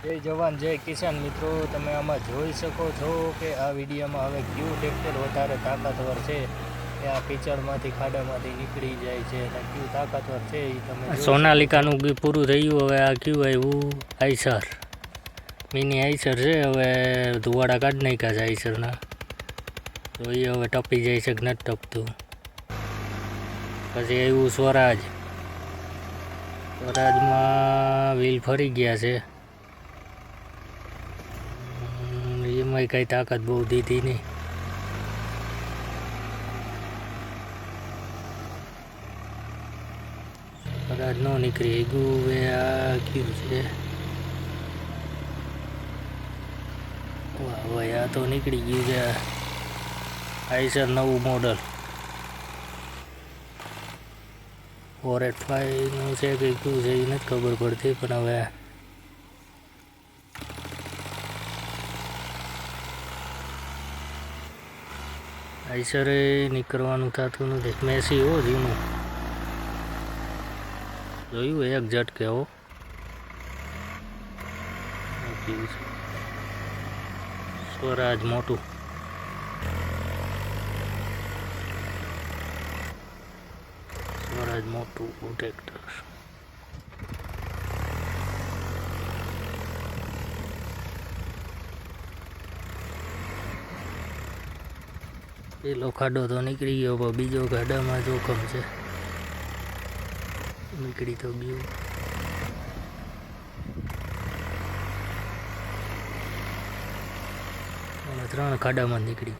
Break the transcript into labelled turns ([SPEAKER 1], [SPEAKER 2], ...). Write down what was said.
[SPEAKER 1] જય જવાન, જય કિસાન. મિત્રો, તમે આમાં જોઈ શકો છો કે આ વિડીયોમાં હવે કયું ટ્રેક્ટર વધારે તાકાતવર છે. એ આ કીચડમાંથી, ખાડામાંથી નીકળી જાય છે. અને કયું તાકાતવર છે એ તમે
[SPEAKER 2] સોનાલિકાનું બી પૂરું થયું હવે આ કયું આવ્યું? આઈસર. મિની આઈસર છે. હવે ધુવાડા કાઢ નાખ્યા છે આઈસરના. તો એ હવે ટપી જાય છે કે નથી ટપતું. પછી આવ્યું સ્વરાજ. સ્વરાજમાં વ્હીલ ફરી ગયા છે. હમ, એમાંય તાકાત બહુ દીધી નહીં. કદાચ ન નીકળી ગયું હવે આ કયું છે? વાહ ભાઈ આ તો નીકળી ગયું છે. આઈસર નવું મોડલ. ફોર એટ ફાઈવનું છે કે કયું છે એ નથી ખબર પડતી પણ હવે આઈસરે નીકળવાનું થતું નથી. મેસી હો જૂનું. જોયું એક આ કેવું? સ્વરાજ મોટું. સ્વરાજ મોટું ટ્રેક્ટર. પેલો ખાડો તો નીકળી ગયો, પણ બીજો ખાડામાં જોખમ છે. નીકળી તો ગયું. ત્રણ ખાડામાં નીકળી